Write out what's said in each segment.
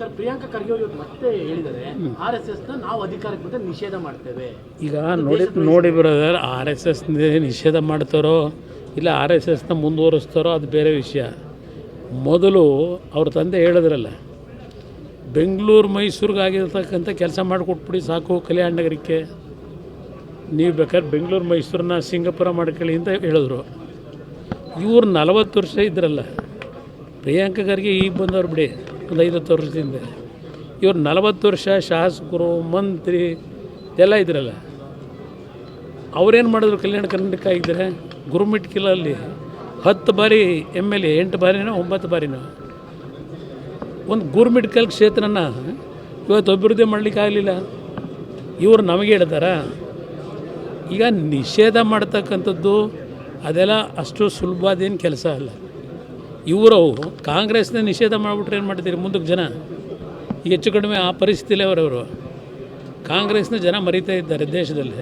Sir Priyanka Kharge ಅವರು ಮತ್ತೆ ಹೇಳಿದ್ದಾರೆ ಆರ್ ಎಸ್ ಎಸ್ ನಾವು ಅಧಿಕಾರಕ್ಕೆ ಬಂದರೆ ನಿಷೇಧ ಮಾಡ್ತೇವೆ. ಈಗ ನೋಡಿ ನೋಡಿ ಬ್ರದರ್ ಆರ್ ಎಸ್ ಎಸ್ ನಿಷೇಧ ಮಾಡ್ತಾರೋ ಇಲ್ಲ ಆರ್ ಎಸ್ ಎಸ್ನ ಮುಂದುವರಿಸ್ತಾರೋ ಅದು ಬೇರೆ ವಿಷಯ. ಮೊದಲು ಅವ್ರ ತಂದೆ ಹೇಳಿದ್ರಲ್ಲ ಬೆಂಗಳೂರು ಮೈಸೂರಿಗೆ ಆಗಿರ್ತಕ್ಕಂಥ ಕೆಲಸ ಮಾಡಿಕೊಟ್ಬಿಡಿ ಸಾಕು ಕಲ್ಯಾಣ ನಗರಕ್ಕೆ. ನೀವು ಬೇಕಾದ್ರೆ ಬೆಂಗಳೂರು ಮೈಸೂರನ್ನ ಸಿಂಗಾಪುರ ಮಾಡ್ಕೊಳ್ಳಿ ಅಂತ ಹೇಳಿದ್ರು. ಇವ್ರು ನಲವತ್ತು ವರ್ಷ ಇದ್ರಲ್ಲ ಪ್ರಿಯಾಂಕಾ ಖರ್ಗೆ ಈಗ ಬಂದವ್ರು ಬಿಡಿ. ಒಂದು ಐವತ್ತು ವರ್ಷದಿಂದ. ಇವ್ರು ನಲವತ್ತು ವರ್ಷ ಶಾಸಕರು, ಮಂತ್ರಿ ಎಲ್ಲ ಇದ್ರಲ್ಲ. ಅವ್ರೇನು ಮಾಡಿದ್ರು ಕಲ್ಯಾಣ ಕರ್ನಾಟಕ ಇದ್ದರೆ ಗುರುಮಿಟ್ ಕಿಲಲ್ಲಿ ಹತ್ತು ಬಾರಿ ಎಂ ಎಲ್ ಎ, ಎಂಟು ಬಾರಿನೋ, ಒಂಬತ್ತು ಬಾರಿನೋ. ಒಂದು ಗುರುಮಿಟ್ಕಲ್ ಕ್ಷೇತ್ರನ ಇವತ್ತು ಅಭಿವೃದ್ಧಿ ಮಾಡಲಿಕ್ಕೆ ಆಗಲಿಲ್ಲ. ಇವರು ನಮಗೆ ಹೇಳ್ತಾರ, ಈಗ ನಿಷೇಧ ಮಾಡ್ತಕ್ಕಂಥದ್ದು ಅದೆಲ್ಲ ಅಷ್ಟು ಸುಲಭದೇನು ಕೆಲಸ ಅಲ್ಲ. ಇವರು ಕಾಂಗ್ರೆಸ್ನ ನಿಷೇಧ ಮಾಡಿಬಿಟ್ರೆ ಏನು ಮಾಡ್ತೀರಿ ಮುಂದಕ್ಕೆ ಜನ? ಈಗ ಹೆಚ್ಚು ಕಡಿಮೆ ಆ ಪರಿಸ್ಥಿತಿಲೇ ಅವರವರು ಕಾಂಗ್ರೆಸ್ನ ಜನ ಮರಿತಾ ಇದ್ದಾರೆ ದೇಶದಲ್ಲಿ.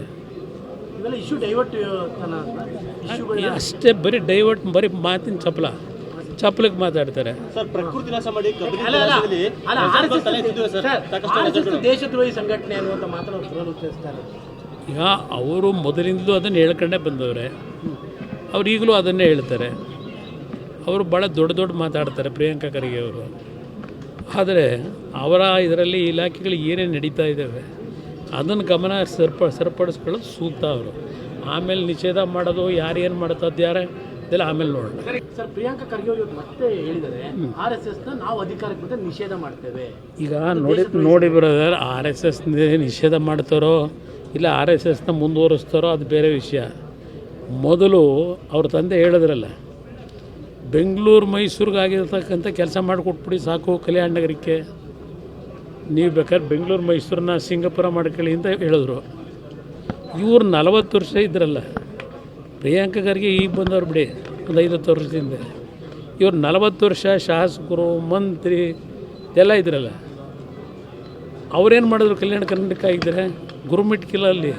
ಇವೆಲ್ಲ ಇಶ್ಯೂ ಡೈವರ್ಟ್ ಅಷ್ಟೇ ಬರೀ ಡೈವರ್ಟ್ ಬರೀ ಮಾತಿನ ಚಪಲ. ಚಪಲಕ್ಕೆ ಮಾತಾಡ್ತಾರೆ. ಸರ್ ಪ್ರಕೃತಿ ನಾಶ ಮಾಡಿ ಕಬಿನಿ ಅಲ್ಲ ಅಲ್ಲ ಜಲಾಶಯದಲ್ಲಿ ಅಲ್ಲ ಹೆಸರುಗಳು ಸರ್. ದೇಶದ್ರೋಹಿ ಸಂಘಟನೆ ಅನ್ನುವಂತ ಮಾತನ್ನು ಅವರು ಉಚ್ಚರಿಸ್ತಾರೆ. ಈಗ ಅವರು ಮೊದಲಿಂದಲೂ ಅದನ್ನು ಹೇಳ್ಕೊಂಡೇ ಬಂದವ್ರೆ. ಅವ್ರು ಈಗಲೂ ಅದನ್ನೇ ಹೇಳ್ತಾರೆ. ಅವರು ಭಾಳ ದೊಡ್ಡ ದೊಡ್ಡ ಮಾತಾಡ್ತಾರೆ ಪ್ರಿಯಾಂಕಾ ಖರ್ಗೆ ಅವರು. ಆದರೆ ಅವರ ಇದರಲ್ಲಿ ಇಲಾಖೆಗಳು ಏನೇನು ನಡೀತಾ ಇದ್ದಾವೆ ಅದನ್ನು ಗಮನ ಸರ್ಪ ಸರಿಪಡಿಸ್ಕೊಳ್ಳೋದು ಸೂಕ್ತ ಅವರು. ಆಮೇಲೆ ನಿಷೇಧ ಮಾಡೋದು ಯಾರು ಏನು ಮಾಡ್ತಾ ಯಾರೇ ಇದೆಲ್ಲ ಆಮೇಲೆ ನೋಡೋಣ. ಸರ್ ಪ್ರಿಯಾಂಕಾ ಖರ್ಗೆ ಅವರು ಮತ್ತೆ ಹೇಳಿದ್ದಾರೆ ಆರ್ ಎಸ್ ಎಸ್ನ ನಾವು ಅಧಿಕಾರಕ್ಕೆ ಬಂದರೆ ನಿಷೇಧ ಮಾಡ್ತೇವೆ. ಈಗ ನೋಡಿ ನೋಡಿ ಬ್ರದರ್ ಆರ್ ಎಸ್ ಎಸ್ ನಿಷೇಧ ಮಾಡ್ತಾರೋ ಇಲ್ಲ ಆರ್ ಎಸ್ ಎಸ್ನ ಮುಂದುವರಿಸ್ತಾರೋ ಅದು ಬೇರೆ ವಿಷಯ. ಮೊದಲು ಅವ್ರ ತಂದೆ ಹೇಳಿದ್ರಲ್ಲ ಬೆಂಗಳೂರು, ಮೈಸೂರಿಗೆ ಆಗಿರ್ತಕ್ಕಂಥ ಕೆಲಸ ಮಾಡಿಕೊಟ್ಬಿಡಿ ಸಾಕು ಕಲ್ಯಾಣ ನಗರಕ್ಕೆ. ನೀವು ಬೇಕಾದ್ರೆ ಬೆಂಗಳೂರು, ಮೈಸೂರನ್ನ ಸಿಂಗಾಪುರ ಮಾಡ್ಕೊಳ್ಳಿ ಅಂತ ಹೇಳಿದ್ರು. ಇವ್ರು ನಲವತ್ತು ವರ್ಷ ಇದ್ರಲ್ಲ, ಪ್ರಿಯಾಂಕ ಖರ್ಗೆ ಈಗ ಬಂದವ್ರು ಬಿಡಿ, ಒಂದು ಐವತ್ತು ವರ್ಷದಿಂದ. ಇವ್ರು ನಲವತ್ತು ವರ್ಷ ಶಾಸಕರು, ಮಂತ್ರಿ, ಎಲ್ಲ ಇದ್ರಲ್ಲ. ಅವ್ರೇನು ಮಾಡಿದ್ರು ಕಲ್ಯಾಣ ಕರ್ನಾಟಕ ಇದ್ರೆ? ಗುರುಮಿಟ್ ಕಿಲಲ್ಲಿ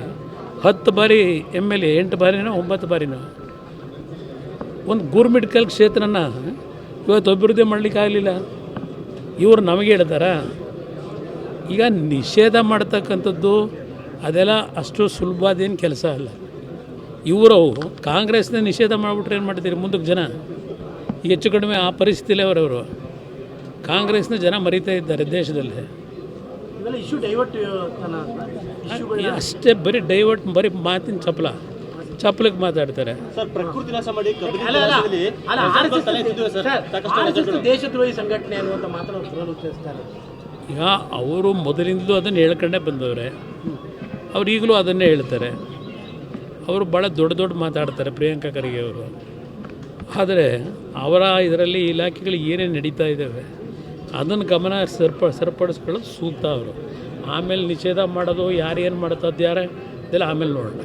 ಹತ್ತು ಬಾರಿ ಎಂ ಎಲ್ ಎ, ಎಂಟು ಬಾರಿನೋ, ಒಂಬತ್ತು ಬಾರಿನೋ? ಒಂದು ಗೂರ್ಮೆಡಿಕಲ್ ಕ್ಷೇತ್ರನ ಇವತ್ತು ಅಭಿವೃದ್ಧಿ ಮಾಡಲಿಕ್ಕೆ ಆಗಲಿಲ್ಲ. ಇವರು ನಮಗೆ ಹೇಳ್ತಾರ ಈಗ ನಿಷೇಧ ಮಾಡ್ತಕ್ಕಂಥದ್ದು ಅದೆಲ್ಲ ಅಷ್ಟು ಸುಲಭದೇನು ಕೆಲಸ ಅಲ್ಲ. ಇವರು ಕಾಂಗ್ರೆಸ್ನ ನಿಷೇಧ ಮಾಡಿಬಿಟ್ರೆ ಏನು ಮಾಡ್ತೀರಿ ಮುಂದಕ್ಕೆ ಜನ? ಈಗ ಹೆಚ್ಚು ಕಡಿಮೆ ಆ ಪರಿಸ್ಥಿತಿಲೇ ಅವರವರು ಕಾಂಗ್ರೆಸ್ನ ಜನ ಮರಿತಾ ಇದ್ದಾರೆ ದೇಶದಲ್ಲಿ. ಅಷ್ಟೇ ಬರೀ ಡೈವರ್ಟ್ ಬರೀ ಮಾತಿನ ಚಪಲ. ಚಪಲಕ್ಕೆ ಮಾತಾಡ್ತಾರೆ. ಸರ್ ಪ್ರಕೃತಿ ನಾಶ ಮಾಡಿ ಕಬಿನಿ ಅಲ್ಲ ಅಲ್ಲ ಜಲಾಶಯದಲ್ಲಿ ಅಲ್ಲ ತಲೆ ಎತ್ತಿದ್ವು ಸರ್. ಸಾಕಷ್ಟು RSS ದೇಶದ್ರೋಹಿ ಸಂಘಟನೆ ಅನ್ನುವಂತ ಮಾತನ್ನು ಅವರು ಉಚ್ಚರಿಸ್ತಾರೆ. ಈಗ ಅವರು ಮೊದಲಿಂದಲೂ ಅದನ್ನು ಹೇಳ್ಕೊಂಡೇ ಬಂದವ್ರೆ. ಅವ್ರು ಈಗಲೂ ಅದನ್ನೇ ಹೇಳ್ತಾರೆ. ಅವರು ಭಾಳ ದೊಡ್ಡ ದೊಡ್ಡ ಮಾತಾಡ್ತಾರೆ ಪ್ರಿಯಾಂಕಾ ಖರ್ಗೆ ಅವರು. ಆದರೆ ಅವರ ಇದರಲ್ಲಿ ಇಲಾಖೆಗಳು ಏನೇನು ನಡೀತಾ ಇದ್ದಾವೆ ಅದನ್ನು ಗಮನ ಸರ್ಪ ಸರಿಪಡಿಸ್ಕೊಳ್ಳೋದು ಸೂಕ್ತ ಅವರು. ಆಮೇಲೆ ನಿಷೇಧ ಮಾಡೋದು ಯಾರು ಏನು ಮಾಡ್ತಾ ಇದ್ದಾರೆ ಇದೆಲ್ಲ ಆಮೇಲೆ ನೋಡೋಣ.